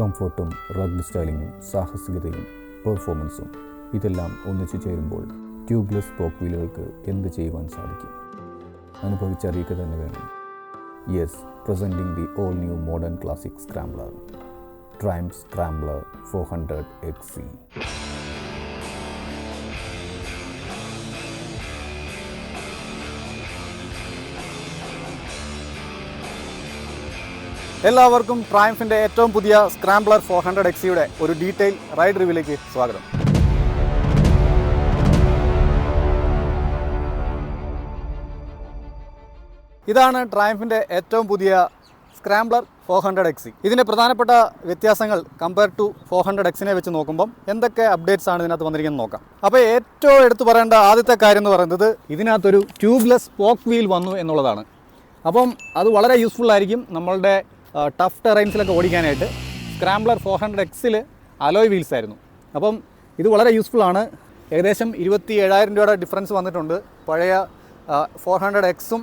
കംഫർട്ടും rugged സ്റ്റൈലിങ്ങും സാഹസികതയും പെർഫോമൻസും ഇതെല്ലാം ഒന്നിച്ചു ചേരുമ്പോൾ ട്യൂബ്ലെസ് സ്പോക്ക് വീലുകൾക്ക് എന്ത് ചെയ്യുവാൻ സാധിക്കും? അനുഭവിച്ചറിയുക തന്നെ വേണം. Yes presenting the all new modern classic scrambler Triumph scrambler four hundred X C എല്ലാവർക്കും ട്രയംഫിന്റെ ഏറ്റവും പുതിയ സ്ക്രാംബ്ലർ ഫോർ ഹൺഡ്രഡ് എക്സിയുടെ ഒരു ഡീറ്റെയിൽ റൈഡ് റിവ്യൂലേക്ക് സ്വാഗതം. ഇതാണ് ട്രയംഫിന്റെ ഏറ്റവും പുതിയ സ്ക്രാംബ്ലർ ഫോർ ഹൺഡ്രഡ് എക്സി ഇതിന്റെ പ്രധാനപ്പെട്ട വ്യത്യാസങ്ങൾ കമ്പയർ ടു ഫോർ ഹൺഡ്രഡ് എക്സിനെ വെച്ച് നോക്കുമ്പം എന്തൊക്കെ അപ്ഡേറ്റ്സ് ആണ് ഇതിനകത്ത് വന്നിരിക്കുന്നത് നോക്കാം. അപ്പോൾ ഏറ്റവും എടുത്തു പറയേണ്ട ആദ്യത്തെ കാര്യം എന്ന് പറയുന്നത് ഇതിനകത്തൊരു ട്യൂബ്ലെസ് സ്പോക്ക് വീൽ വന്നു എന്നുള്ളതാണ്. അപ്പം അത് വളരെ യൂസ്ഫുൾ ആയിരിക്കും നമ്മളുടെ ടഫ് ടെറൈൻസിലൊക്കെ ഓടിക്കാനായിട്ട് സ്ക്രാംബ്ലർ ഫോർ ഹൺഡ്രഡ് എക്സിൽ അലോയ് വീൽസ് ആയിരുന്നു. അപ്പം ഇത് വളരെ യൂസ്ഫുൾ ആണ്. ഏകദേശം ഇരുപത്തി ഏഴായിരം രൂപയുടെ ഡിഫറൻസ് വന്നിട്ടുണ്ട്. പഴയ ഫോർ ഹൺഡ്രഡ് എക്സും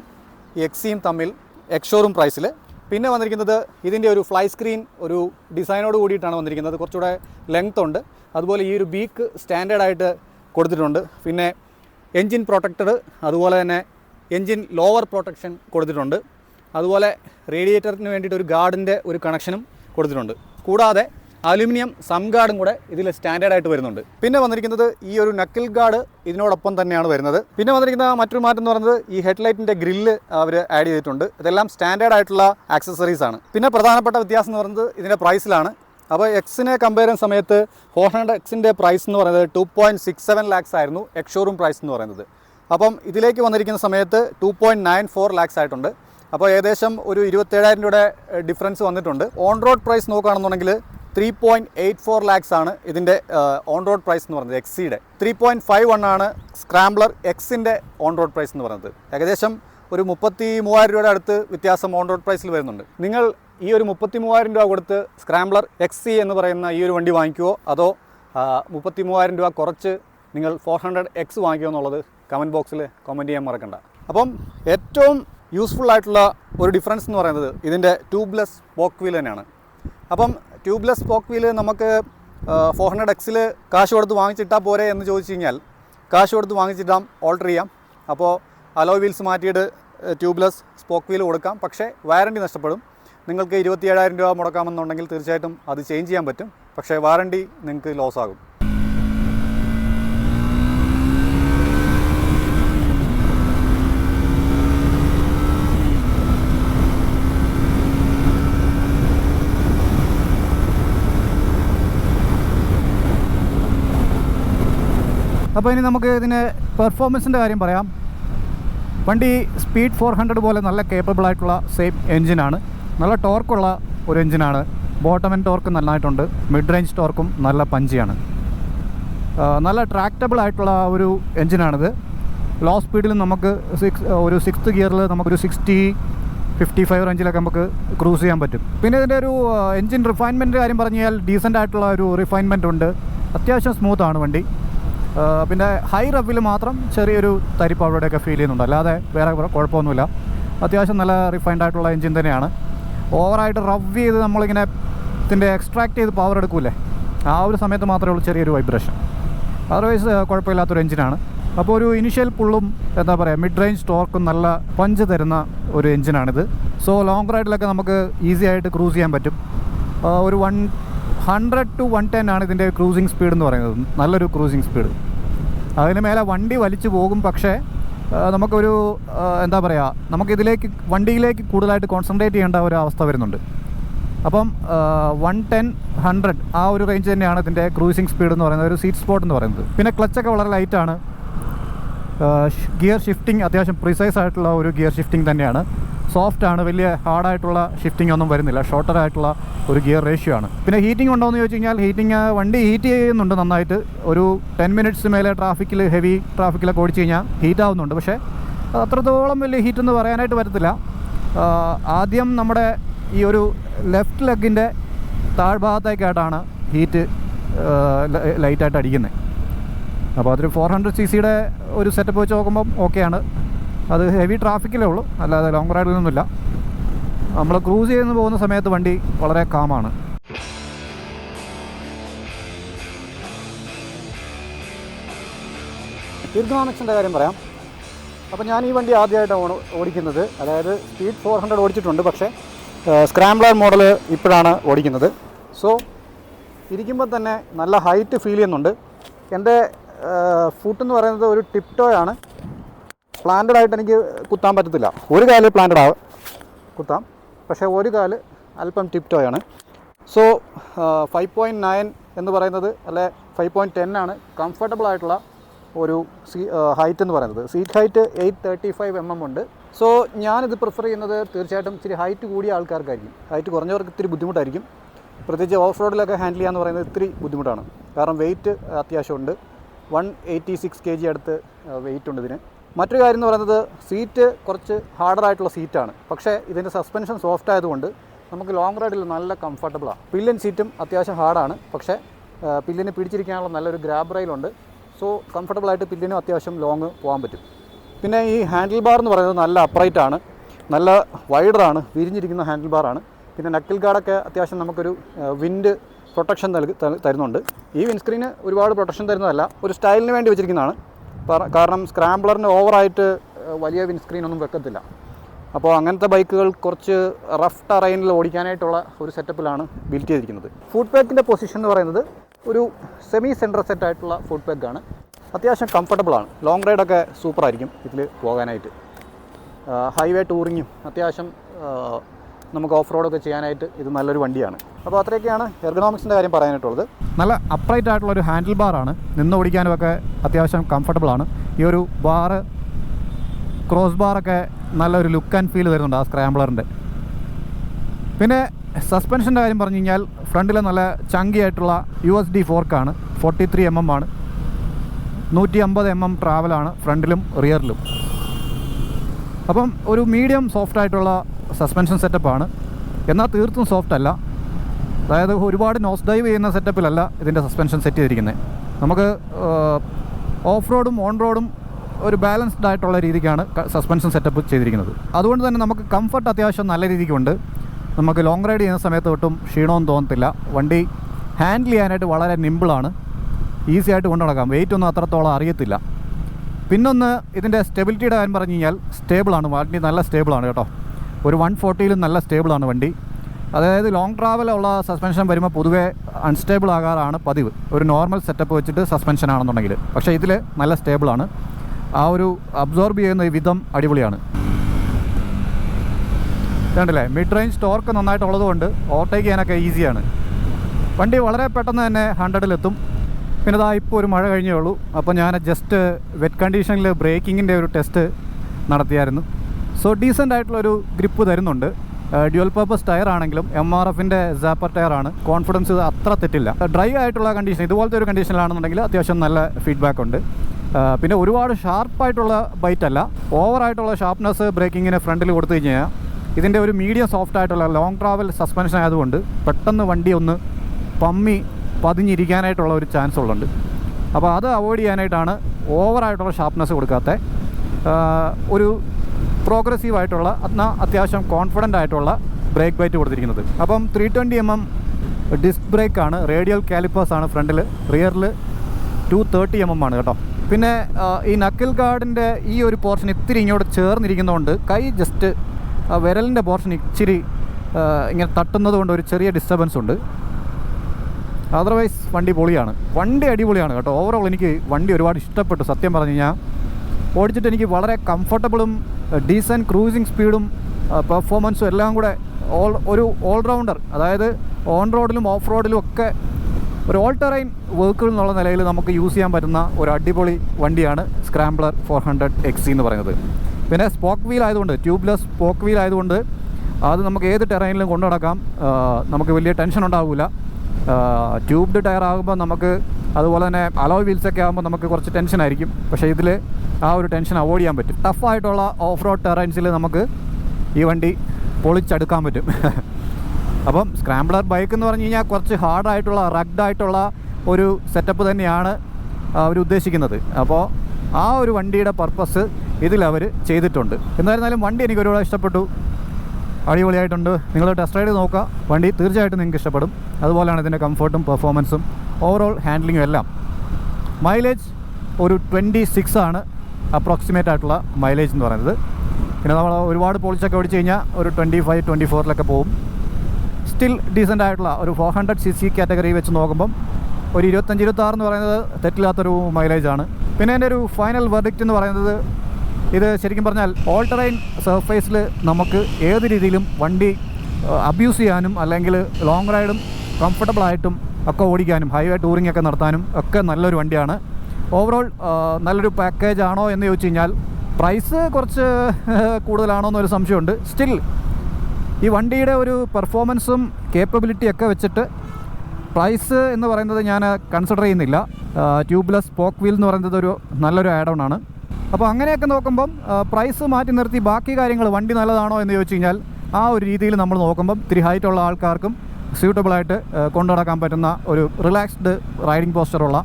എക്സിയും തമ്മിൽ എക്സോറും പ്രൈസിൽ പിന്നെ വന്നിരിക്കുന്നത് ഇതിന്റെ ഒരു ഫ്ലൈ സ്ക്രീൻ ഒരു ഡിസൈനോട് കൂടിയിട്ടാണ് വന്നിരിക്കുന്നത്. കുറച്ചുകൂടെ ലെങ്ത് ഉണ്ട്. അതുപോലെ ഈ ഒരു ബീക്ക് സ്റ്റാൻഡേർഡായിട്ട് കൊടുത്തിട്ടുണ്ട്. പിന്നെ എൻജിൻ പ്രൊട്ടക്ടർ അതുപോലെ തന്നെ എൻജിൻ ലോവർ പ്രൊട്ടക്ഷൻ കൊടുത്തിട്ടുണ്ട്. അതുപോലെ റേഡിയേറ്ററിന് വേണ്ടിയിട്ട് ഒരു ഗാർഡിന്റെ ഒരു കണക്ഷനും കൊടുത്തിട്ടുണ്ട്. കൂടാതെ അലുമിനിയം സം ഗാർഡും കൂടെ ഇതിൽ സ്റ്റാൻഡേർഡായിട്ട് വരുന്നുണ്ട്. പിന്നെ വന്നിരിക്കുന്നത് ഈ ഒരു നക്കിൽ ഗാർഡ് ഇതിനോടൊപ്പം തന്നെയാണ് വരുന്നത്. പിന്നെ വന്നിരിക്കുന്ന മറ്റൊരു മാറ്റം എന്ന് പറയുന്നത് ഈ ഹെഡ്ലൈറ്റിന്റെ ഗ്രില്ല് അവർ ആഡ് ചെയ്തിട്ടുണ്ട്. ഇതെല്ലാം സ്റ്റാൻഡേർഡ് ആയിട്ടുള്ള ആക്സസറീസ് ആണ്. പിന്നെ പ്രധാനപ്പെട്ട വ്യത്യാസം എന്ന് പറയുന്നത് ഇതിന്റെ പ്രൈസിലാണ് അപ്പോൾ എക്സിനെ കമ്പയർ ചെയ്യുന്ന സമയത്ത് ഫോർ ഹൺഡ്രഡ് എക്സിന്റെ പ്രൈസ് എന്ന് പറയുന്നത് two point six seven lakhs ആയിരുന്നു എക്സ് ഷോറൂം പ്രൈസ് എന്ന് പറയുന്നത്. അപ്പം ഇതിലേക്ക് വന്നിരിക്കുന്ന സമയത്ത് two point nine four lakhs ആയിട്ടുണ്ട്. അപ്പോൾ ഏകദേശം ഒരു ഇരുപത്തേഴായിരം രൂപയുടെ ഡിഫറൻസ് വന്നിട്ടുണ്ട്. ഓൺ റോഡ് പ്രൈസ് നോക്കുകയാണെന്നുണ്ടെങ്കിൽ three point eight four lakhs ആണ് ഇതിന്റെ ഓൺ റോഡ് പ്രൈസ് എന്ന് പറയുന്നത് എക്സിയുടെ ത്രീ പോയിന്റ് ഫൈവ് വൺ ആണ് സ്ക്രാംബ്ലർ എക്സിന്റെ ഓൺ റോഡ് പ്രൈസ് എന്ന് പറയുന്നത് ഏകദേശം ഒരു മുപ്പത്തി മൂവായിരം രൂപയുടെ അടുത്ത് വ്യത്യാസം ഓൺ റോഡ് പ്രൈസിൽ വരുന്നുണ്ട്. നിങ്ങൾ ഈ ഒരു മുപ്പത്തി മൂവായിരം രൂപ കൊടുത്ത് സ്ക്രാംബ്ലർ എക്സ് എന്ന് പറയുന്ന ഈ ഒരു വണ്ടി വാങ്ങിക്കുമോ അതോ മുപ്പത്തി മൂവായിരം രൂപ കുറച്ച് നിങ്ങൾ ഫോർ ഹൺഡ്രഡ് എക്സ് വാങ്ങിക്കുമോ എന്നുള്ളത് കമന്റ് ബോക്സിൽ കമന്റ് ചെയ്യാൻ മറക്കണ്ട. അപ്പം ഏറ്റവും യൂസ്ഫുൾ ആയിട്ടുള്ള ഒരു ഡിഫറൻസ് എന്ന് പറയുന്നത് ഇതിന്റെ ട്യൂബ്ലെസ് സ്പോക്ക് വീൽ തന്നെയാണ്. അപ്പം ട്യൂബ്ലെസ് സ്പോക്ക് വീൽ നമുക്ക് ഫോർ ഹൺഡ്രഡ് എക്സിൽ കാശ് കൊടുത്ത് വാങ്ങിച്ചിട്ടാൽ പോരെ എന്ന് ചോദിച്ചു കഴിഞ്ഞാൽ കാശ് കൊടുത്ത് വാങ്ങിച്ചിട്ടാം ഓൾട്ടർ ചെയ്യാം. അപ്പോൾ അലോ വീൽസ് മാറ്റിയിട്ട് ട്യൂബ്ലെസ് സ്പോക്ക് വീൽ കൊടുക്കാം. പക്ഷേ വാറണ്ടി നഷ്ടപ്പെടും. നിങ്ങൾക്ക് ഇരുപത്തി ഏഴായിരം രൂപ മുടക്കാമെന്നുണ്ടെങ്കിൽ തീർച്ചയായിട്ടും അത് ചേഞ്ച് ചെയ്യാൻ പറ്റും. പക്ഷേ വാറണ്ടി നിങ്ങൾക്ക് ലോസ് ആകും. അപ്പോൾ ഇനി നമുക്ക് ഇതിന് പെർഫോമൻസിന്റെ കാര്യം പറയാം. വണ്ടി സ്പീഡ് ഫോർ ഹൺഡ്രഡ് പോലെ നല്ല കേപ്പബിൾ ആയിട്ടുള്ള സെയിം എൻജിനാണ് നല്ല ടോർക്കുള്ള ഒരു എൻജിനാണ് ബോട്ടം ആൻഡ് ടോർക്ക് നന്നായിട്ടുണ്ട്. മിഡ് റേഞ്ച് ടോർക്കും നല്ല പഞ്ചിയാണ്. നല്ല ട്രാക്റ്റബിൾ ആയിട്ടുള്ള ഒരു എൻജിനാണിത് ലോ സ്പീഡിൽ നമുക്ക് സിക്സ് ഒരു സിക്സ്ത് ഗിയറിൽ നമുക്കൊരു സിക്സ്റ്റി ഫിഫ്റ്റി ഫൈവ് റേഞ്ചിലൊക്കെ നമുക്ക് ക്രൂസ് ചെയ്യാൻ പറ്റും. പിന്നെ ഇതിന്റെ ഒരു എൻജിൻ റിഫൈൻമെന്റ് കാര്യം പറഞ്ഞു കഴിഞ്ഞാൽ ഡീസന്റ് ആയിട്ടുള്ള ഒരു റിഫൈൻമെന്റ് ഉണ്ട്. അത്യാവശ്യം സ്മൂത്താണ് വണ്ടി. പിന്നെ ഹൈ റബ്ബിൽ മാത്രം ചെറിയൊരു തരിപ്പ് അവിടെയൊക്കെ ഫീൽ ചെയ്യുന്നുണ്ട്. അല്ലാതെ വേറെ കുഴ- കുഴപ്പമൊന്നുമില്ല. അത്യാവശ്യം നല്ല റിഫൈൻഡ് ആയിട്ടുള്ള എൻജിൻ തന്നെയാണ്. ഓവറായിട്ട് റവ് ചെയ്ത് നമ്മളിങ്ങനെ ഇതിന്റെ എക്സ്ട്രാക്ട് ചെയ്ത് പവർ എടുക്കൂലേ ആ ഒരു സമയത്ത് മാത്രമേ ഉള്ളൂ ചെറിയൊരു വൈബ്രേഷൻ അതർവൈസ് കുഴപ്പമില്ലാത്തൊരു എഞ്ചിനാണ് അപ്പോൾ ഒരു ഇനിഷ്യൽ പുള്ളും എന്താ പറയുക മിഡ് റേഞ്ച് ടോർക്കും നല്ല പഞ്ച് തരുന്ന ഒരു എഞ്ചിനാണിത് സോ ലോങ് റൈഡിലൊക്കെ നമുക്ക് ഈസി ആയിട്ട് ക്രൂസ് ചെയ്യാൻ പറ്റും. ഒരു one hundred to one ten ആണ് ഇതിന്റെ ക്രൂസിങ് സ്പീഡ് എന്ന് പറയുന്നത്. നല്ലൊരു ക്രൂസിങ് സ്പീഡ് അതിന് മേലെ വണ്ടി വലിച്ചു പോകും. പക്ഷേ നമുക്കൊരു എന്താ പറയുക നമുക്കിതിലേക്ക് വണ്ടിയിലേക്ക് കൂടുതലായിട്ട് കോൺസെൻട്രേറ്റ് ചെയ്യേണ്ട ഒരു അവസ്ഥ വരുന്നുണ്ട്. അപ്പം വൺ ടെൻ ഹൺഡ്രഡ് ആ ഒരു റേഞ്ച് തന്നെയാണ് ഇതിന്റെ ക്രൂസിങ് സ്പീഡ് എന്ന് പറയുന്നത് ഒരു സീറ്റ് സ്പോട്ട് എന്ന് പറയുന്നത്. പിന്നെ ക്ലച്ചൊക്കെ വളരെ ലൈറ്റാണ് ഗിയർ ഷിഫ്റ്റിംഗ് അത്യാവശ്യം പ്രിസൈസ് ആയിട്ടുള്ള ഒരു ഗിയർ ഷിഫ്റ്റിംഗ് തന്നെയാണ്. സോഫ്റ്റ് ആണ് വലിയ ഹാർഡായിട്ടുള്ള ഷിഫ്റ്റിംഗ് ഒന്നും വരുന്നില്ല. ഷോർട്ടർ ആയിട്ടുള്ള ഒരു ഗിയർ റേഷ്യോ ആണ്. പിന്നെ ഹീറ്റിംഗ് ഉണ്ടോ എന്ന് ചോദിച്ചു കഴിഞ്ഞാൽ ഹീറ്റിംഗ് വണ്ടി ഹീറ്റ് ചെയ്യുന്നുണ്ട് നന്നായിട്ട്. ഒരു ടെൻ മിനിറ്റ്സ് മേലെ ട്രാഫിക്കിൽ ഹെവി ട്രാഫിക്കിലൊക്കെ ഓടിച്ചു കഴിഞ്ഞാൽ ഹീറ്റ് ആവുന്നുണ്ട്. പക്ഷേ അത് അത്രത്തോളം വലിയ ഹീറ്റ് എന്ന് പറയാനായിട്ട് പറ്റത്തില്ല. ആദ്യം നമ്മുടെ ഈ ഒരു ലെഫ്റ്റ് ലെഗിന്റെ താഴ്ഭാഗത്തേക്കായിട്ടാണ് ഹീറ്റ് ലൈറ്റായിട്ട് അടിക്കുന്നത് അപ്പോൾ അതൊരു ഫോർ ഹൺഡ്രഡ് സി സിയുടെ ഒരു സെറ്റപ്പ് വെച്ച് നോക്കുമ്പം ഓക്കെയാണ് അത് ഹെവി ട്രാഫിക്കിലേ ഉള്ളൂ. അല്ലാതെ ലോങ് റൈഡിലൊന്നുമില്ല നമ്മൾ ക്രൂസ് ചെയ്യുന്ന പോകുന്ന സമയത്ത് വണ്ടി വളരെ കാമാണ് ഇർഗണോമിക്സിന്റെ കാര്യം പറയാം. അപ്പോൾ ഞാൻ ഈ വണ്ടി ആദ്യമായിട്ടാണ് ഓടിക്കുന്നത്. അതായത് സ്പീഡ് ഫോർ ഹൺഡ്രഡ് ഓടിച്ചിട്ടുണ്ട്. പക്ഷേ സ്ക്രാംബ്ലർ മോഡൽ ഇപ്പോഴാണ് ഓടിക്കുന്നത്. സോ ഇരിക്കുമ്പോൾ തന്നെ നല്ല ഹൈറ്റ് ഫീൽ ചെയ്യുന്നുണ്ട്. എന്റെ ഫുട്ട് എന്ന് പറയുന്നത് ഒരു ടിപ് പ്ലാന്റഡ് ആയിട്ട് എനിക്ക് കുത്താൻ പറ്റത്തില്ല. ഒരു കാൽ പ്ലാന്റഡ് ആവും. കുത്താം. പക്ഷേ ഒരു കാൽ അല്പം ടിപ്റ്റോയാണ് സോ ഫൈവ് പോയിന്റ് നയൻ എന്ന് പറയുന്നത് അല്ലെ ഫൈവ് പോയിന്റ് ടെൻ ആണ് കംഫർട്ടബിൾ ആയിട്ടുള്ള ഒരു സീ ഹൈറ്റ് എന്ന് പറയുന്നത്. Seat height eight thirty five M M ഉണ്ട്. സോ ഞാനിത് പ്രിഫർ ചെയ്യുന്നത് തീർച്ചയായിട്ടും ഇച്ചിരി ഹൈറ്റ് കൂടിയ ആൾക്കാർക്കായിരിക്കും. ഹൈറ്റ് കുറഞ്ഞവർക്ക് ഇത്തിരി ബുദ്ധിമുട്ടായിരിക്കും. പ്രത്യേകിച്ച് ഓഫ് റോഡിലൊക്കെ ഹാൻഡിൽ ചെയ്യാന്ന് പറയുന്നത് ഇത്തിരി ബുദ്ധിമുട്ടാണ്. കാരണം weight അത്യാവശ്യമുണ്ട്. One eighty six K G അടുത്ത് വെയിറ്റ് ഉണ്ട് ഇതിന്. മറ്റൊരു കാര്യം എന്ന് പറയുന്നത് സീറ്റ് കുറച്ച് ഹാർഡറായിട്ടുള്ള സീറ്റാണ് പക്ഷേ ഇതിന്റെ സസ്പെൻഷൻ സോഫ്റ്റ് ആയതുകൊണ്ട് നമുക്ക് ലോങ് റൈഡിൽ നല്ല കംഫർട്ടബിളാണ് പില്ലൻ സീറ്റും അത്യാവശ്യം ഹാർഡാണ് പക്ഷേ പില്ലിനെ പിടിച്ചിരിക്കാനുള്ള നല്ലൊരു ഗ്രാബ് റൈലുണ്ട് സോ കംഫർട്ടബിളായിട്ട് പില്ലിനും അത്യാവശ്യം ലോങ് പോകാൻ പറ്റും. പിന്നെ ഈ ഹാൻഡിൽ ബാർ എന്ന് പറയുന്നത് നല്ല അപ്രൈറ്റ് ആണ്. നല്ല വൈഡറാണ് വിരിഞ്ഞിരിക്കുന്ന ഹാൻഡിൽ ബാറാണ് പിന്നെ നക്കിൽ ഗാർഡൊക്കെ അത്യാവശ്യം നമുക്കൊരു വിൻഡ് പ്രൊട്ടക്ഷൻ നൽകി തരുന്നുണ്ട്. ഈ വിൻസ്ക്രീന് ഒരുപാട് പ്രൊട്ടക്ഷൻ തരുന്നതല്ല ഒരു സ്റ്റൈലിന് വേണ്ടി വെച്ചിരിക്കുന്നതാണ്. കാരണം സ്ക്രാംബ്ലറിന് ഓവറായിട്ട് വലിയ വിൻസ്ക്രീൻ ഒന്നും വെക്കത്തില്ല. അപ്പോൾ അങ്ങനത്തെ ബൈക്കുകൾ കുറച്ച് റഫ് ടറൈനിൽ ഓടിക്കാനായിട്ടുള്ള ഒരു സെറ്റപ്പിലാണ് ബിൽറ്റ് ചെയ്തിരിക്കുന്നത്. ഫുഡ് പാക്കിന്റെ പൊസിഷൻ എന്ന് പറയുന്നത് ഒരു സെമി സെൻട്രൽ സെറ്റ് ആയിട്ടുള്ള ഫുഡ് പാക്കാണ് അത്യാവശ്യം കംഫർട്ടബിളാണ് ലോങ് റൈഡൊക്കെ സൂപ്പറായിരിക്കും ഇതിൽ പോകാനായിട്ട്. ഹൈവേ ടൂറിങ്ങും അത്യാവശ്യം നമുക്ക് ഓഫ് റോഡൊക്കെ ചെയ്യാനായിട്ട് ഇത് നല്ലൊരു വണ്ടിയാണ്. അപ്പോൾ അത്രയൊക്കെയാണ് എർഗണോമിക്സിന്റെ കാര്യം പറയാനായിട്ടുള്ളത്. നല്ല അപ്രൈറ്റ് ആയിട്ടുള്ള ഒരു ഹാൻഡിൽ ബാറാണ്. നിന്ന് ഓടിക്കാനും ഒക്കെ അത്യാവശ്യം കംഫർട്ടബിൾ ആണ് ഈ ഒരു ബാറ് ക്രോസ് ബാറൊക്കെ നല്ലൊരു ലുക്ക് ആൻഡ് ഫീൽ തരുന്നുണ്ട് ആ സ്ക്രാംബ്ലറിന്റെ. പിന്നെ സസ്പെൻഷന്റെ കാര്യം പറഞ്ഞു കഴിഞ്ഞാൽ ഫ്രണ്ടിൽ നല്ല ചങ്കി ആയിട്ടുള്ള യു എസ് ഡി ഫോർക്കാണ്. ഫോർട്ടി ത്രീ എം എം ആണ്. നൂറ്റി അമ്പത് എം എം ട്രാവലാണ് ഫ്രണ്ടിലും റിയറിലും അപ്പം ഒരു മീഡിയം സോഫ്റ്റ് ആയിട്ടുള്ള സസ്പെൻഷൻ സെറ്റപ്പാണ് എന്നാൽ തീർത്തും സോഫ്റ്റ് അല്ല. അതായത് ഒരുപാട് നോസ് ഡൈവ് ചെയ്യുന്ന സെറ്റപ്പിലല്ല ഇതിന്റെ സസ്പെൻഷൻ സെറ്റ് ചെയ്തിരിക്കുന്നത് നമുക്ക് ഓഫ് റോഡും ഓൺ റോഡും ഒരു ബാലൻസ്ഡ് ആയിട്ടുള്ള രീതിക്കാണ് സസ്പെൻഷൻ സെറ്റപ്പ് ചെയ്തിരിക്കുന്നത്. അതുകൊണ്ട് തന്നെ നമുക്ക് കംഫർട്ട് അത്യാവശ്യം നല്ല രീതിക്കുണ്ട്. നമുക്ക് ലോങ് റൈഡ് ചെയ്യുന്ന സമയത്ത് ഒട്ടും ക്ഷീണവും തോന്നത്തില്ല. വണ്ടി ഹാൻഡിൽ ചെയ്യാനായിട്ട് വളരെ നിമ്പിളാണ് ഈസി ആയിട്ട് കൊണ്ടു നടക്കാം വെയിറ്റ് ഒന്നും അത്രത്തോളം അറിയത്തില്ല. പിന്നൊന്ന് ഇതിന്റെ സ്റ്റെബിലിറ്റിയുടെ കാര്യം പറഞ്ഞു കഴിഞ്ഞാൽ സ്റ്റേബിളാണ് വണ്ടി നല്ല സ്റ്റേബിളാണ് കേട്ടോ. ഒരു വൺ ഫോർട്ടിയിലും നല്ല സ്റ്റേബിളാണ് വണ്ടി. അതായത് ലോങ് ട്രാവലുള്ള സസ്പെൻഷൻ വരുമ്പോൾ പൊതുവേ അൺസ്റ്റേബിൾ ആകാറാണ് പതിവ്. ഒരു നോർമൽ സെറ്റപ്പ് വെച്ചിട്ട് സസ്പെൻഷൻ ആണെന്നുണ്ടെങ്കിൽ. പക്ഷേ ഇതിൽ നല്ല സ്റ്റേബിളാണ് ആ ഒരു അബ്സോർബ് ചെയ്യുന്ന വിധം അടിപൊളിയാണ്. കണ്ടില്ലേ മിഡ് റേഞ്ച് ടോർക്ക് നന്നായിട്ടുള്ളതുകൊണ്ട് ഓവർടേക്ക് ചെയ്യാനൊക്കെ ഈസിയാണ് വണ്ടി വളരെ പെട്ടെന്ന് തന്നെ ഹൺഡ്രഡിലെത്തും പിന്നെ ഇതാ ഇപ്പോൾ ഒരു മഴ കഴിഞ്ഞേ ഉള്ളൂ. അപ്പോൾ ഞാൻ ജസ്റ്റ് വെറ്റ് കണ്ടീഷനിൽ ബ്രേക്കിങ്ങിന്റെ ഒരു ടെസ്റ്റ് നടത്തിയായിരുന്നു. സോ ഡീസന്റ് ആയിട്ടുള്ളൊരു ഗ്രിപ്പ് തരുന്നുണ്ട്. ഡ്യുവൽ പർപ്പസ് ടയർ ആണെങ്കിലും എം ആർ എഫിന്റെ സാപ്പർ ടയറാണ് കോൺഫിഡൻസ് അത്ര തെറ്റില്ല. ഡ്രൈ ആയിട്ടുള്ള കണ്ടീഷൻ ഇതുപോലത്തെ ഒരു കണ്ടീഷനിലാണെന്നുണ്ടെങ്കിൽ അത്യാവശ്യം നല്ല ഫീഡ്ബാക്ക് ഉണ്ട്. ആ, പിന്നെ ഒരുപാട് ഷാർപ്പായിട്ടുള്ള അല്ല. ഓവറായിട്ടുള്ള ഷാർപ്നെസ് ബ്രേക്കിങ്ങിന് ഫ്രണ്ടിൽ കൊടുത്തു കഴിഞ്ഞാൽ ഇതിന്റെ ഒരു മീഡിയം സോഫ്റ്റ് ആയിട്ടുള്ള ലോങ് ട്രാവൽ സസ്പെൻഷൻ ആയതുകൊണ്ട് പെട്ടെന്ന് വണ്ടി ഒന്ന് പമ്മി പതിഞ്ഞിരിക്കാനായിട്ടുള്ള ഒരു ചാൻസ് ഉള്ളുണ്ട് അപ്പോൾ അത് അവോയ്ഡ് ചെയ്യാനായിട്ടാണ് ഓവറായിട്ടുള്ള ഷാർപ്നെസ് കൊടുക്കാത്ത. ഒരു പ്രോഗ്രസീവ് ആയിട്ടുള്ള എന്നാൽ അത്യാവശ്യം കോൺഫിഡന്റ് ആയിട്ടുള്ള ബ്രേക്ക് ബൈറ്റ് കൊടുത്തിരിക്കുന്നത്. അപ്പം three twenty M M disc ബ്രേക്കാണ് radial ആണ് ഫ്രണ്ടിൽ റിയറിൽ ടു തേർട്ടി എം എം ആണ് കേട്ടോ. പിന്നെ ഈ നക്കിൽ ഗാർഡിന്റെ ഈ ഒരു പോർഷൻ ഇത്തിരി ഇങ്ങോട്ട് ചേർന്നിരിക്കുന്നതുകൊണ്ട് കൈ ജസ്റ്റ് വിരലിന്റെ പോർഷൻ ഇച്ചിരി ഇങ്ങനെ തട്ടുന്നതുകൊണ്ട് ഒരു ചെറിയ ഡിസ്റ്റർബൻസ് ഉണ്ട്. അതർവൈസ് വണ്ടി പൊളിയാണ്. വണ്ടി അടിപൊളിയാണ് കേട്ടോ. ഓവറോൾ എനിക്ക് വണ്ടി ഒരുപാട് ഇഷ്ടപ്പെട്ടു. സത്യം പറഞ്ഞു കഴിഞ്ഞാൽ ഓടിച്ചിട്ട് എനിക്ക് വളരെ കംഫർട്ടബിളും ഡീസന്റ് ക്രൂസിങ് സ്പീഡും പെർഫോമൻസും എല്ലാം കൂടെ ഓൾ ഒരു ഓൾറൗണ്ടർ അതായത് ഓൺ റോഡിലും ഓഫ് റോഡിലും ഒക്കെ ഒരു ഓൾ ടെറൈൻ വെഹിക്കിൾ എന്നുള്ള നിലയിൽ നമുക്ക് യൂസ് ചെയ്യാൻ പറ്റുന്ന ഒരു അടിപൊളി വണ്ടിയാണ് സ്ക്രാംബ്ലർ ഫോർ ഹൺഡ്രഡ് എക്സി എന്ന് പറയുന്നത്. പിന്നെ സ്പോക്ക് വീൽ ആയതുകൊണ്ട് ട്യൂബ്ലെസ് സ്പോക്ക് വീൽ ആയതുകൊണ്ട് അത് നമുക്ക് ഏത് ടെറൈനിലും കൊണ്ടു നടക്കാം നമുക്ക് വലിയ ടെൻഷൻ ഉണ്ടാവില്ല ട്യൂബ്ഡ് ടയർ ആകുമ്പോൾ നമുക്ക് അതുപോലെ തന്നെ അലോ വീൽസൊക്കെ ആകുമ്പോൾ നമുക്ക് കുറച്ച് ടെൻഷൻ ആയിരിക്കും. പക്ഷേ ഇതിൽ ആ ഒരു ടെൻഷൻ അവോയ്ഡ് ചെയ്യാൻ പറ്റും. ടഫായിട്ടുള്ള ഓഫ് റോഡ് ടെറൻസിൽ നമുക്ക് ഈ വണ്ടി പൊളിച്ചെടുക്കാൻ പറ്റും. അപ്പം സ്ക്രാംബ്ലർ ബൈക്ക് എന്ന് പറഞ്ഞു കഴിഞ്ഞാൽ കുറച്ച് ഹാർഡായിട്ടുള്ള റഗ്ഡായിട്ടുള്ള ഒരു സെറ്റപ്പ് തന്നെയാണ് അവർ ഉദ്ദേശിക്കുന്നത്. അപ്പോൾ ആ ഒരു വണ്ടിയുടെ പർപ്പസ് ഇതിൽ അവർ ചെയ്തിട്ടുണ്ട്. എന്തായിരുന്നാലും വണ്ടി എനിക്ക് ഒരുപാട് ഇഷ്ടപ്പെട്ടു. അടിപൊളിയായിട്ടുണ്ട്. നിങ്ങൾ ടെസ്റ്റ് റൈഡ് നോക്കുക. വണ്ടി തീർച്ചയായിട്ടും നിങ്ങൾക്ക് ഇഷ്ടപ്പെടും. അതുപോലെയാണ് ഇതിന്റെ കംഫർട്ടും പെർഫോമൻസും ഓവറോൾ ഹാൻഡ്ലിങ്ങും എല്ലാം. മൈലേജ് ഒരു ട്വന്റി സിക്സ് ആണ് അപ്രോക്സിമേറ്റ് ആയിട്ടുള്ള മൈലേജ് എന്ന് പറയുന്നത്. പിന്നെ നമ്മൾ ഒരുപാട് പോളിച്ചൊക്കെ ഓടിച്ച് കഴിഞ്ഞാൽ ഒരു ട്വന്റി ഫൈവ് ട്വന്റി ഫോറിലൊക്കെ പോകും. സ്റ്റിൽ ഡീസന്റ് ആയിട്ടുള്ള ഒരു four hundred C C category വെച്ച് നോക്കുമ്പം ഒരു ഇരുപത്തഞ്ച് ഇരുപത്താറ് എന്ന് പറയുന്നത് തെറ്റില്ലാത്തൊരു മൈലേജാണ് പിന്നെ എന്റെ ഒരു ഫൈനൽ വെർഡിക്റ്റ് എന്ന് പറയുന്നത് ഇത് ശരിക്കും പറഞ്ഞാൽ ഓൾ ടെറൈൻ സർഫേസിൽ നമുക്ക് ഏത് രീതിയിലും വണ്ടി അബ്യൂസ് ചെയ്യാനും അല്ലെങ്കിൽ ലോങ് റൈഡും കംഫർട്ടബിൾ ആയിട്ടും ഒക്കെ ഓടിക്കാനും ഹൈവേ ടൂറിംഗ് ഒക്കെ നടത്താനും ഒക്കെ നല്ലൊരു വണ്ടിയാണ്. ഓവറോൾ നല്ലൊരു പാക്കേജ് ആണോ എന്ന് ചോദിച്ചു കഴിഞ്ഞാൽ പ്രൈസ് കുറച്ച് കൂടുതലാണോ എന്നൊരു സംശയമുണ്ട്. സ്റ്റിൽ ഈ വണ്ടിയുടെ ഒരു പെർഫോമൻസും കേപ്പബിലിറ്റി ഒക്കെ വെച്ചിട്ട് പ്രൈസ് എന്ന് പറയുന്നത് ഞാൻ കൺസിഡർ ചെയ്യുന്നില്ല. ട്യൂബ്ലെസ് സ്പോക്ക് വീൽ എന്ന് പറയുന്നത് ഒരു നല്ലൊരു ആഡ് ഓൺ ആണ്. അപ്പോൾ അങ്ങനെയൊക്കെ നോക്കുമ്പം പ്രൈസ് മാറ്റി നിർത്തി ബാക്കി കാര്യങ്ങൾ വണ്ടി നല്ലതാണോ എന്ന് ചോദിച്ചു കഴിഞ്ഞാൽ ആ ഒരു രീതിയിൽ നമ്മൾ നോക്കുമ്പം ഇത്തിരി ഹൈറ്റ് ഉള്ള ആൾക്കാർക്കും സ്യൂട്ടബിളായിട്ട് കൊണ്ടു നടക്കാൻ പറ്റുന്ന ഒരു റിലാക്സ്ഡ് റൈഡിംഗ് പോസ്റ്ററുള്ള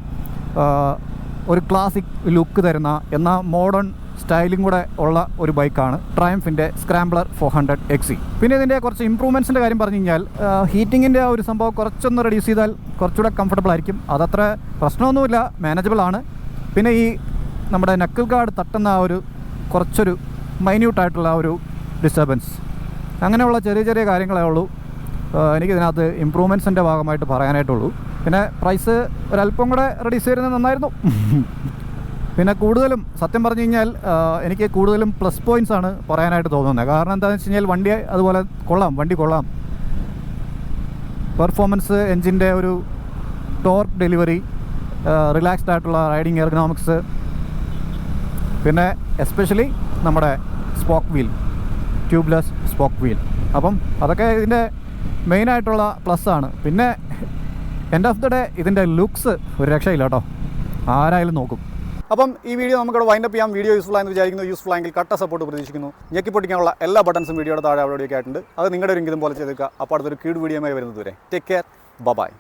ഒരു ക്ലാസിക് ലുക്ക് തരുന്ന എന്നാൽ മോഡേൺ സ്റ്റൈലിംഗ് കൂടെ ഉള്ള ഒരു ബൈക്കാണ് ട്രയംഫിന്റെ സ്ക്രാംബ്ലർ ഫോർ ഹൺഡ്രഡ് എക്സി പിന്നെ ഇതിന്റെ കുറച്ച് ഇമ്പ്രൂവ്മെന്റ്സിന്റെ കാര്യം പറഞ്ഞു കഴിഞ്ഞാൽ ഹീറ്റിങ്ങിന്റെ ആ ഒരു സംഭവം കുറച്ചൊന്ന് റെഡ്യൂസ് ചെയ്താൽ കുറച്ചുകൂടെ കംഫർട്ടബിൾ ആയിരിക്കും. അതത്ര പ്രശ്നമൊന്നുമില്ല മാനേജബിൾ ആണ്. പിന്നെ ഈ നമ്മുടെ നക്കിൾ ഗാർഡ് തട്ടുന്ന ആ ഒരു കുറച്ചൊരു മൈന്യൂട്ടായിട്ടുള്ള ആ ഒരു ഡിസ്റ്റർബൻസ് അങ്ങനെയുള്ള ചെറിയ ചെറിയ കാര്യങ്ങളേ ഉള്ളൂ. എനിക്കിതിനകത്ത് ഇമ്പ്രൂവ്മെന്റ്സിന്റെ ഭാഗമായിട്ട് പറയാനായിട്ടുള്ളൂ. പിന്നെ പ്രൈസ് ഒരല്പം കൂടെ റെഡ്യൂസ് ചെയ്യുന്നത് നന്നായിരുന്നു. പിന്നെ കൂടുതലും സത്യം പറഞ്ഞു കഴിഞ്ഞാൽ എനിക്ക് കൂടുതലും പ്ലസ് പോയിന്റ്സ് ആണ് പറയാനായിട്ട് തോന്നുന്നത്. കാരണം എന്താണെന്ന് വെച്ച് കഴിഞ്ഞാൽ വണ്ടി അതുപോലെ കൊള്ളാം വണ്ടി കൊള്ളാം. പെർഫോമൻസ് എൻജിന്റെ ഒരു ടോർക്ക് ഡെലിവറി റിലാക്സ്ഡ് ആയിട്ടുള്ള റൈഡിങ് എർഗണോമിക്സ് പിന്നെ എസ്പെഷ്യലി നമ്മുടെ spoke wheel tubeless spoke wheel അപ്പം അതൊക്കെ ഇതിന്റെ മെയിനായിട്ടുള്ള പ്ലസ് ആണ്. പിന്നെ എൻഡ് ഓഫ് ദി ഡേ ഇതിന്റെ ലുക്സ് ഒരു രക്ഷയില്ല കേട്ടോ ആരായാലും നോക്കും. അപ്പം ഈ വീഡിയോ നമുക്കിവിടെ വൈൻഡപ്പ് ചെയ്യാം വീഡിയോ യൂസ്ഫുൾ ആയെന്ന് വിചാരിക്കുന്നു. യൂസ്ഫുൾ ആയെങ്കിൽ കട്ട സപ്പോർട്ട് പ്രതീക്ഷിക്കുന്നു. ഞെക്കി പൊട്ടിക്കാനുള്ള എല്ലാ ബട്ടൺസും വീഡിയോയുടെ താഴെ അവിടെയൊക്കെ ആയിട്ടുണ്ട്. അത് നിങ്ങളുടെ ഒരു ഇതും പോലെ ചെയ്തേക്കുക. അപ്പോൾ അടുത്തൊരു കീട് വീഡിയോ വരുന്നത് വരെ ടേക്ക് കെയർ ബൈ